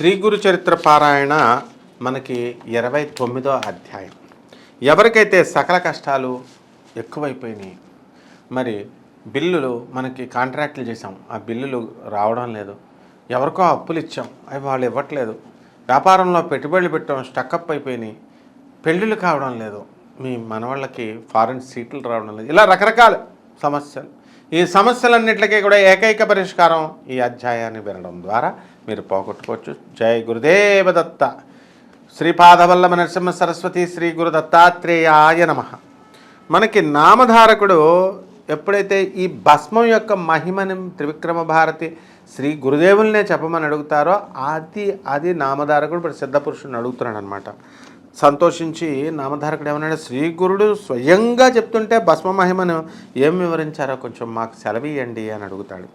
శ్రీ గురు చరిత్ర పారాయణ మనకి ఇరవై తొమ్మిదో అధ్యాయం. ఎవరికైతే సకల కష్టాలు ఎక్కువైపోయినాయి మరి బిల్లులు మనకి కాంట్రాక్ట్లు చేసాం ఆ బిల్లులు రావడం లేదు. ఎవరికో అప్పులు ఇచ్చాం. అవి వాళ్ళు ఇవ్వట్లేదు. వ్యాపారంలో పెట్టుబడులు పెట్టాం స్టక్అప్ అయిపోయినాయి. పెళ్ళిళ్ళు కావడం లేదు. మీ మనవాళ్ళకి ఫారెన్ సీట్లు రావడం లేదు. ఇలా రకరకాల సమస్యలు. ఈ సమస్యలన్నిటికీ కూడా ఏకైక పరిష్కారం ఈ అధ్యాయాన్ని వినడం ద్వారా మీరు పోగొట్టుకోవచ్చు. జై గురుదేవదత్త. శ్రీపాదవల్లభ నరసింహ సరస్వతి శ్రీ గురు దత్తాత్రేయాయ నమ. మనకి నామధారకుడు ఎప్పుడైతే ఈ భస్మం యొక్క మహిమని త్రివిక్రమ భారతి శ్రీ గురుదేవుల్నే చెప్పమని అడుగుతారో అది అది నామధారకుడు ఇప్పుడు సిద్ధపురుషుడిని అడుగుతున్నాడు అనమాట సంతోషించి నామధారకుడు ఏమన్నాడు? శ్రీ గురుడు స్వయంగా చెప్తుంటే భస్మ మహిమను ఏం వివరించారో కొంచెం మాకు సెలవియండి అని అడుగుతాడు.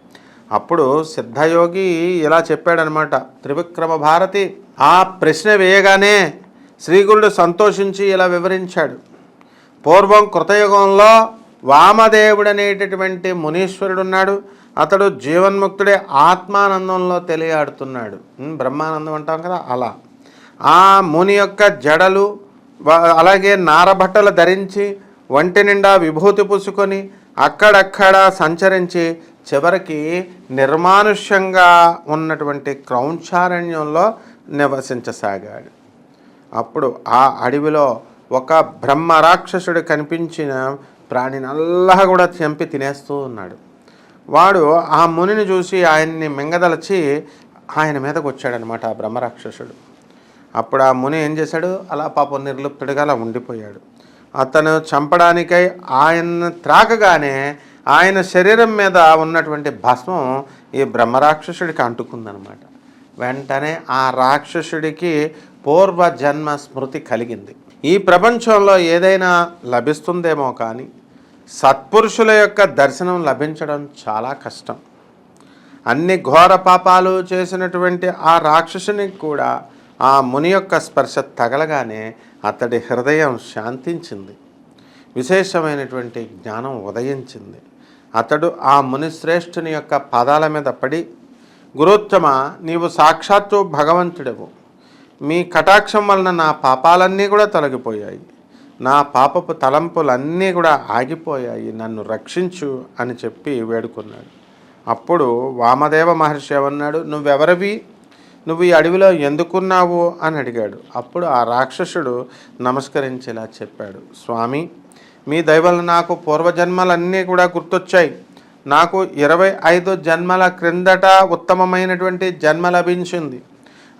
అప్పుడు సిద్ధయోగి ఇలా చెప్పాడనమాట త్రివిక్రమ భారతి ఆ ప్రశ్న వేయగానే శ్రీగురుడు సంతోషించి ఇలా వివరించాడు. పూర్వం కృతయుగంలో వామదేవుడు అనేటటువంటి మునీశ్వరుడు ఉన్నాడు అతడు జీవన్ముక్తుడే ఆత్మానందంలో తెలియాడుతున్నాడు. బ్రహ్మానందం అంటాం కదా అలా. ఆ ముని యొక్క జడలు అలాగే నారబట్టలు ధరించి ఒంటి నిండా విభూతి పూసుకొని అక్కడక్కడ సంచరించి చివరికి నిర్మానుష్యంగా ఉన్నటువంటి క్రౌంచారణ్యంలో నివసించసాగాడు. అప్పుడు ఆ అడవిలో ఒక బ్రహ్మ రాక్షసుడు కనిపించిన ప్రాణినల్లా కూడా చంపి తినేస్తూ ఉన్నాడు. వాడు ఆ మునిని చూసి ఆయన్ని మింగదలచి ఆయన మీదకు వచ్చాడనమాట ఆ బ్రహ్మరాక్షసుడు అప్పుడు ఆ ముని ఏం చేశాడు? అలా పాపం నిర్లుప్తుడిగా అలా ఉండిపోయాడు. అతను చంపడానికై ఆయన త్రాకగానే ఆయన శరీరం మీద ఉన్నటువంటి భస్మం ఈ బ్రహ్మరాక్షసుడికి అంటుకుందనమాట. వెంటనే ఆ రాక్షసుడికి పూర్వ జన్మ స్మృతి కలిగింది. ఈ ప్రపంచంలో ఏదైనా లభిస్తుందేమో కానీ సత్పురుషుల యొక్క దర్శనం లభించడం చాలా కష్టం. అన్ని ఘోర పాపాలు చేసినటువంటి ఆ రాక్షసునికి కూడా ఆ ముని యొక్క స్పర్శ తగలగానే అతడి హృదయం శాంతించింది. విశేషమైనటువంటి జ్ఞానం ఉదయించింది. అతడు ఆ మునిశ్రేష్ఠుని యొక్క పాదాల మీద పడి గురోత్తమ నీవు సాక్షాత్తు భగవంతుడవు. మీ కటాక్షం వలన నా పాపాలన్నీ కూడా తొలగిపోయాయి. నా పాపపు తలంపులన్నీ కూడా ఆగిపోయాయి. నన్ను రక్షించు అని చెప్పి వేడుకున్నాడు. అప్పుడు వామదేవ మహర్షి ఏమన్నాడు నువ్వెవరివి? నువ్వు ఈ అడవిలో ఎందుకున్నావు? అని అడిగాడు. అప్పుడు ఆ రాక్షసుడు నమస్కరించేలా చెప్పాడు. స్వామి మీ దయవల్ల నాకు పూర్వజన్మలన్నీ కూడా గుర్తొచ్చాయి. నాకు ఇరవై ఐదు జన్మల క్రిందట ఉత్తమమైనటువంటి జన్మ లభించింది.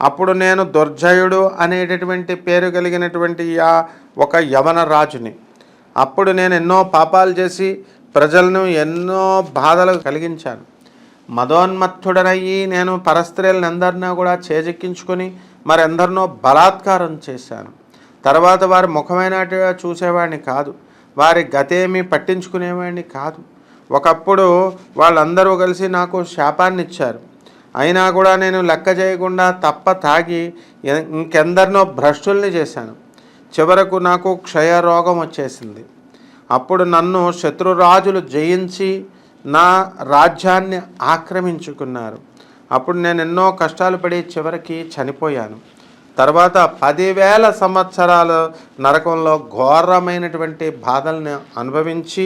అప్పుడు నేను దుర్జయుడు అనేటటువంటి పేరు కలిగినటువంటి ఆ ఒక యవన రాజుని. అప్పుడు నేను ఎన్నో పాపాలు చేసి ప్రజలను ఎన్నో బాధలు కలిగించాను. మదోన్మత్తుడనయ్యి నేను పరస్త్రీలను ఎందరినో కూడా చేజెక్కించుకొని మరెందరినో బలాత్కారం చేశాను. తర్వాత వారి ముఖమైనట్టుగా చూసేవాడిని కాదు. వారి గతేమి పట్టించుకునేవాడిని కాదు. ఒకప్పుడు వాళ్ళందరూ కలిసి నాకు శాపాన్ని ఇచ్చారు అయినా కూడా నేను లెక్క చేయకుండా తప్ప తాగి ఇంకెందరినో భ్రష్టుల్ని చేశాను. చివరకు నాకు క్షయరోగం వచ్చేసింది. అప్పుడు నన్ను శత్రురాజులు జయించి నా రాజ్యాన్ని ఆక్రమించుకున్నారు. అప్పుడు నేను ఎన్నో కష్టాలు పడి చివరికి చనిపోయాను. తర్వాత పదివేల సంవత్సరాల నరకంలో ఘోరమైనటువంటి బాధల్ని అనుభవించి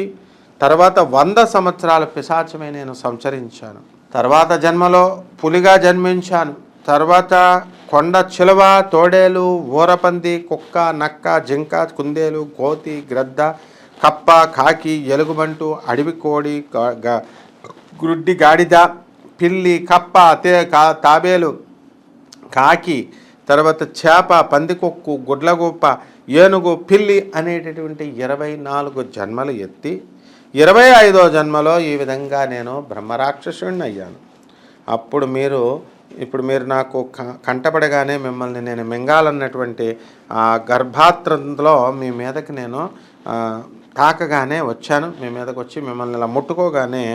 తర్వాత వంద సంవత్సరాల పిశాచమే నేను సంచరించాను. తర్వాత జన్మలో పులిగా జన్మించాను. తర్వాత కొండ చిలువ తోడేలు ఊరపంది కుక్క నక్క జింక కుందేలు కోతి గ్రద్ద కప్ప కాకి ఎలుగుబంటు అడవి కోడి గుడ్డి గాడిద పిల్లి కప్ప తే కా తాబేలు కాకి తర్వాత చేప పందికొక్కు గుడ్లగొప్ప ఏనుగు పిల్లి అనేటటువంటి ఇరవై నాలుగు జన్మలు ఎత్తి ఇరవై ఐదో జన్మలో ఈ విధంగా నేను బ్రహ్మరాక్షసుడిని అయ్యాను. అప్పుడు మీరు ఇప్పుడు మీరు నాకు క- కంటపడగానే మిమ్మల్ని నేను మింగాలన్నటువంటి ఆ గర్భాత్రంలో మీ మీదకి నేను తాకగానే వచ్చాను. మీ మీదకి వచ్చి మిమ్మల్ని ఇలా ముట్టుకోగానే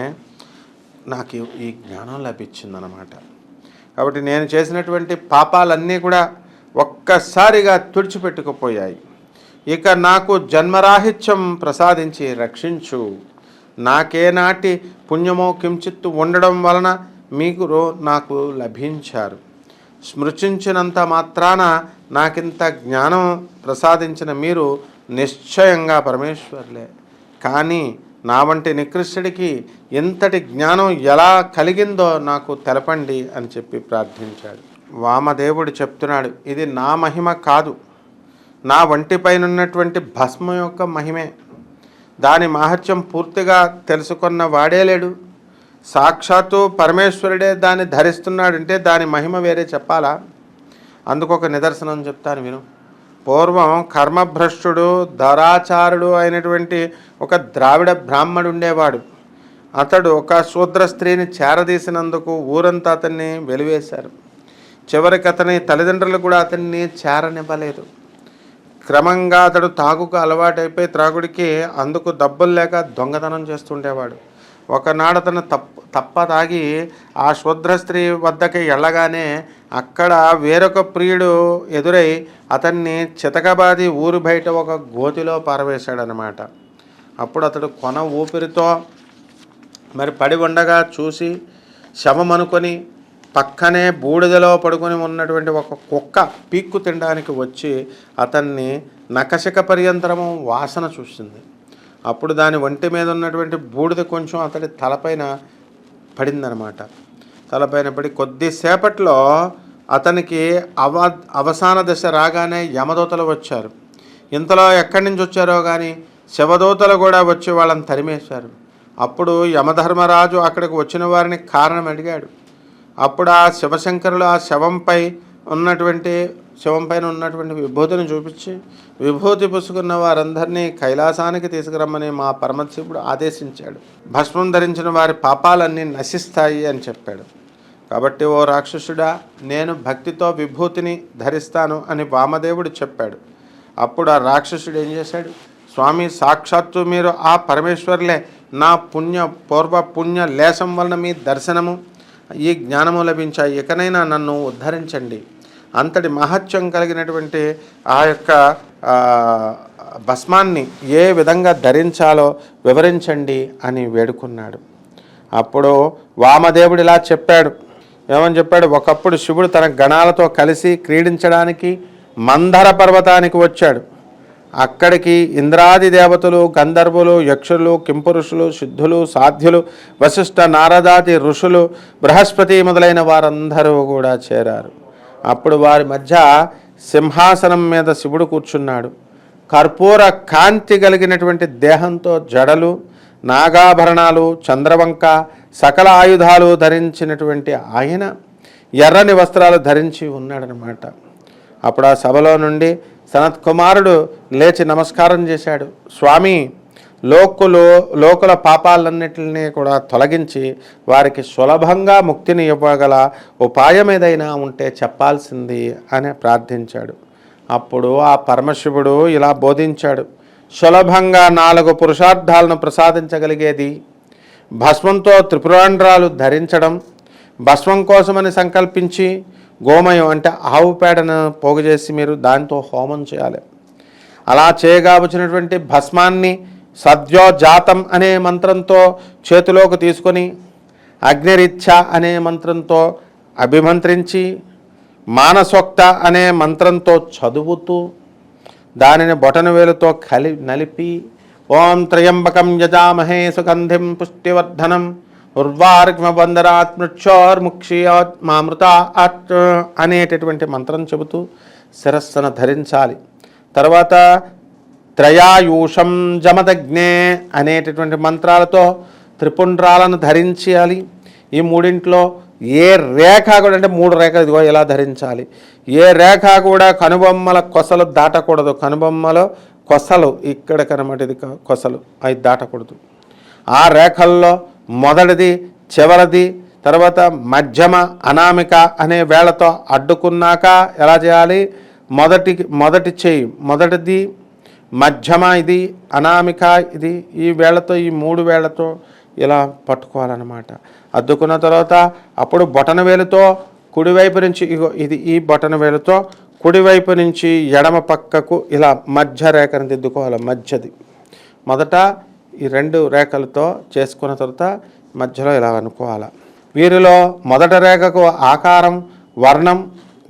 నాకు ఈ జ్ఞానం లభించిందనమాట కాబట్టి నేను చేసినటువంటి పాపాలన్నీ కూడా ఒక్కసారిగా తుడిచిపెట్టుకుపోయాయి. ఇక నాకు జన్మరాహిత్యం ప్రసాదించి రక్షించు. నాకేనాటి పుణ్యమో కించిత్తు ఉండడం వలన మీకు రో నాకు లభించారు. స్మృతించినంత మాత్రాన నాకింత జ్ఞానం ప్రసాదించిన మీరు నిశ్చయంగా పరమేశ్వర్లే. కానీ నా వంటి నికృష్టుడికి ఇంతటి జ్ఞానం ఎలా కలిగిందో నాకు తెలపండి అని చెప్పి ప్రార్థించాడు. వామదేవుడు చెప్తున్నాడు ఇది నా మహిమ కాదు. నా వంటిపైన ఉన్నటువంటి భస్మం యొక్క మహిమే. దాని మహత్యం పూర్తిగా తెలుసుకున్న వాడే లేడు. సాక్షాత్తు పరమేశ్వరుడే దాన్ని ధరిస్తున్నాడంటే దాని మహిమ వేరే చెప్పాలా? అందుకు ఒక నిదర్శనం చెప్తాను విను. పూర్వం కర్మభ్రష్టుడు ధరాచారుడు అయినటువంటి ఒక ద్రావిడ బ్రాహ్మడు ఉండేవాడు. అతడు ఒక శూద్ర స్త్రీని చేరదీసినందుకు ఊరంతా అతన్ని వెలివేశారు. చివరికి అతని తల్లిదండ్రులు కూడా అతన్ని చేరనివ్వలేదు. క్రమంగా అతడు తాగుకు అలవాటైపోయి త్రాగుడికి అందుకు డబ్బులు లేక దొంగతనం చేస్తుండేవాడు ఒకనాడు అతను తప్ప తప్ప తాగి ఆ శూద్ర స్త్రీ వద్దకి వెళ్ళగానే అక్కడ వేరొక ప్రియుడు ఎదురై అతన్ని చితకబాది ఊరు బయట ఒక గోతిలో పారవేశాడనమాట. అప్పుడు అతడు కొన ఊపిరితో మరి పడి ఉండగా చూసి శవం అనుకొని పక్కనే బూడిదలో పడుకొని ఉన్నటువంటి ఒక కుక్క పీక్కు తినడానికి వచ్చి అతన్ని నకశక పర్యంతరము వాసన చూసింది. అప్పుడు దాని ఒంటి మీద ఉన్నటువంటి బూడిద కొంచెం అతడి తలపైన పడిందనమాట తలపైన పడి కొద్దిసేపట్లో అతనికి అవ అవసాన దశ రాగానే యమదూతలు వచ్చారు. ఇంతలో ఎక్కడి నుంచి వచ్చారో కానీ శివదూతలు కూడా వచ్చి వాళ్ళని తరిమేశారు. అప్పుడు యమధర్మరాజు అక్కడికి వచ్చిన వారిని కారణం అడిగాడు. అప్పుడు ఆ శివశంకరులు ఆ శవంపై ఉన్నటువంటి శవం పైన ఉన్నటువంటి విభూతిని చూపించి విభూతి పుసుకున్న వారందరినీ కైలాసానికి తీసుకురమ్మని మా పరమశివుడు ఆదేశించాడు. భస్మం ధరించిన వారి పాపాలన్నీ నశిస్తాయి అని చెప్పాడు. కాబట్టి ఓ రాక్షసుడా నేను భక్తితో విభూతిని ధరిస్తాను అని వామదేవుడు చెప్పాడు. అప్పుడు ఆ రాక్షసుడు ఏం చేశాడు? స్వామి సాక్షాత్తు మీరు ఆ పరమేశ్వర్లే నా పుణ్య పూర్వ పుణ్య లేశం వలన మీ దర్శనము ఈ జ్ఞానము లభించాయి. ఇకనైనా నన్ను ఉద్ధరించండి. అంతటి మహత్యం కలిగినటువంటి ఆ యొక్క భస్మాన్ని ఏ విధంగా ధరించాలో వివరించండి అని వేడుకున్నాడు. అప్పుడు వామదేవుడు ఇలా చెప్పాడు. ఏమని చెప్పాడు? ఒకప్పుడు శివుడు తన గణాలతో కలిసి క్రీడించడానికి మందర పర్వతానికి వచ్చాడు. అక్కడికి ఇంద్రాది దేవతలు గంధర్వులు యక్షులు కింపురుషులు సిద్ధులు సాధ్యులు వశిష్ఠ నారదాది ఋషులు బృహస్పతి మొదలైన వారందరూ కూడా చేరారు. అప్పుడు వారి మధ్య సింహాసనం మీద శివుడు కూర్చున్నాడు. కర్పూర కాంతి కలిగినటువంటి దేహంతో జడలు నాగాభరణాలు చంద్రవంక సకల ఆయుధాలు ధరించినటువంటి ఆయన ఎర్రని వస్త్రాలు ధరించి ఉన్నాడనమాట అప్పుడు ఆ సభలో నుండి సనత్ కుమారుడు లేచి నమస్కారం చేశాడు. స్వామి లోకులు లోకుల పాపాలన్నిటిని కూడా తొలగించి వారికి సులభంగా ముక్తిని ఇవ్వగల ఉపాయం ఏదైనా ఉంటే చెప్పాల్సింది అని ప్రార్థించాడు. అప్పుడు ఆ పరమశివుడు ఇలా బోధించాడు. సులభంగా నాలుగు పురుషార్థాలను ప్రసాదించగలిగేది భస్మంతో త్రిపురాండ్రాలు ధరించడం భస్మం కోసమని సంకల్పించి గోమయం అంటే ఆవు పేడను పోగు చేసి మీరు దాంతో హోమం చేయాలి. అలా చేయగా వచ్చినటువంటి భస్మాన్ని సద్యోజాతం అనే మంత్రంతో చేతిలోకి తీసుకొని అగ్నిరిచ్ఛ అనే మంత్రంతో అభిమంత్రించి మానసోక్త అనే మంత్రంతో చదువుతూ దానిని బొటన వేలుతో కలి నలిపి ఓం త్రయంబకం యజామహే సుగంధిం పుష్టివర్ధనం ఉర్వార్గ్మబంధరాత్మృక్షోర్ముక్షియాత్మామృత మామృత అత్ అనేటటువంటి మంత్రం చెబుతూ శిరస్సును ధరించాలి. తర్వాత త్రయాయూషం జమదగ్నే అనేటటువంటి మంత్రాలతో త్రిపుండ్రాలను ధరించాలి. ఈ మూడింట్లో ఏ రేఖ కూడా అంటే మూడు రేఖలు ఇదిగో ఇలా ధరించాలి. ఏ రేఖ కూడా కనుబొమ్మల కొసలు దాటకూడదు. కనుబొమ్మలో కొసలు ఇక్కడ కనమాట ఇది కొసలు. అవి దాటకూడదు. ఆ రేఖల్లో మొదటిది చివరిది తర్వాత మధ్యమ అనామిక అనే వేళతో అడ్డుకున్నాక ఎలా చేయాలి? మొదటి మొదటి చేయి మొదటిది మధ్యమ ఇది అనామిక ఇది ఈ వేళతో ఈ మూడు వేళతో ఇలా పట్టుకోవాలన్నమాట. అద్దుకున్న తర్వాత అప్పుడు బొటన వేలుతో కుడివైపు నుంచి ఇగో ఇది ఈ బొటన వేలుతో కుడివైపు నుంచి ఎడమ పక్కకు ఇలా మధ్య రేఖను దిద్దుకోవాలి మధ్యది. మొదట ఈ రెండు రేఖలతో చేసుకున్న తర్వాత మధ్యలో ఇలా అనుకోవాలి. వీరిలో మొదట రేఖకు ఆకారం వర్ణం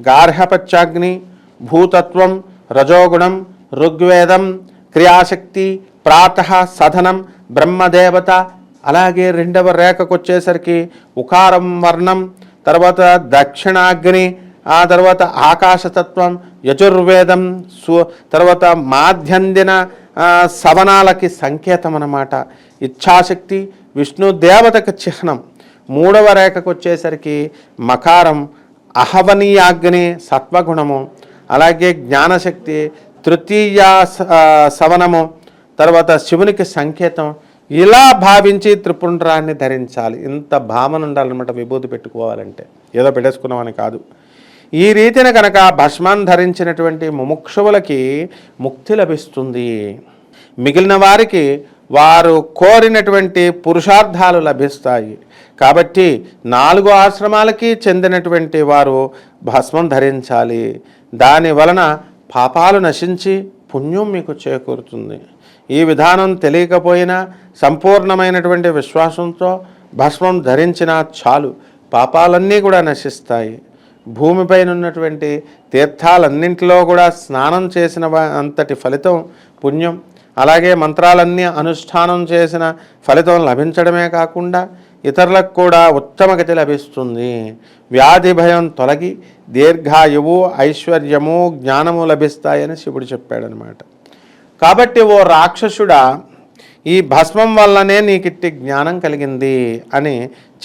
గార్హపత్యాగ్ని భూతత్వం రజోగుణం ఋగ్వేదం క్రియాశక్తి ప్రాత సధనం బ్రహ్మదేవత అలాగే రెండవ రేఖకు వచ్చేసరికి ఉకారం వర్ణం తర్వాత దక్షిణాగ్ని ఆ తర్వాత ఆకాశతత్వం యజుర్వేదం సు తర్వాత మాధ్యందిన సవనాలకి సంకేతం అన్నమాట ఇచ్ఛాశక్తి విష్ణు దేవతకు చిహ్నం. మూడవ రేఖకు వచ్చేసరికి మకారం అహవనీయాగ్ని సత్వగుణము అలాగే జ్ఞానశక్తి తృతీయ స- సవనము తర్వాత శివునికి సంకేతం. ఇలా భావించి త్రిపుండ్రాన్ని ధరించాలి. ఇంత భావన ఉండాలన్నమాట విభూతి పెట్టుకోవాలంటే. ఏదో పెట్టేసుకున్నామని కాదు. ఈ రీతిన కనుక భస్మాన్ని ధరించినటువంటి ముముక్షువులకి ముక్తి లభిస్తుంది. మిగిలిన వారికి వారు కోరినటువంటి పురుషార్థాలు లభిస్తాయి. కాబట్టి నాలుగు ఆశ్రమాలకి చెందినటువంటి వారు భస్మం ధరించాలి. దాని వలన పాపాలు నశించి పుణ్యం మీకు చేకూరుతుంది. ఈ విధానం తెలియకపోయినా సంపూర్ణమైనటువంటి విశ్వాసంతో భస్మం ధరించినా చాలు పాపాలన్నీ కూడా నశిస్తాయి. భూమిపైన ఉన్నటువంటి తీర్థాలన్నింటిలో కూడా స్నానం చేసిన అంతటి ఫలితం పుణ్యం. అలాగే మంత్రాలన్నీ అనుష్ఠానం చేసిన ఫలితం లభించడమే కాకుండా ఇతరులకు కూడా ఉత్తమ గతి లభిస్తుంది. వ్యాధి భయం తొలగి దీర్ఘాయువు ఐశ్వర్యము జ్ఞానము లభిస్తాయని శివుడు చెప్పాడనమాట. కాబట్టి ఓ రాక్షసుడా ఈ భస్మం వల్లనే నీకిట్టి జ్ఞానం కలిగింది అని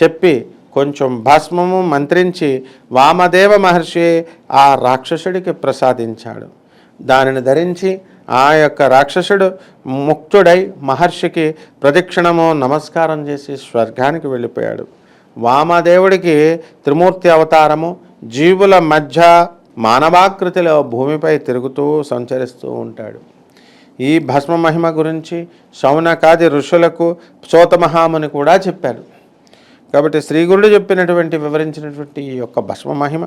చెప్పి కొంచెం భస్మము మంత్రించి వామదేవ మహర్షి ఆ రాక్షసుడికి ప్రసాదించాడు. దానిని ధరించి ఆ యొక్క రాక్షసుడు ముక్తుడై మహర్షికి ప్రదక్షిణము నమస్కారం చేసి స్వర్గానికి వెళ్ళిపోయాడు. వామదేవుడికి త్రిమూర్తి అవతారము జీవుల మధ్య మానవాకృతిలో భూమిపై తిరుగుతూ సంచరిస్తూ ఉంటాడు. ఈ భస్మ మహిమ గురించి శౌనకాది ఋషులకు సోతమహాముని కూడా చెప్పారు. కాబట్టి శ్రీగురుడు చెప్పినటువంటి వివరించినటువంటి ఈ యొక్క భస్మ మహిమ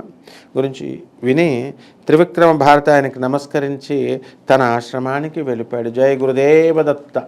గురించి విని త్రివిక్రమ భారత ఆయనకి నమస్కరించి తన ఆశ్రమానికి వెళ్ళిపోయాడు. జయ గురుదేవ దత్త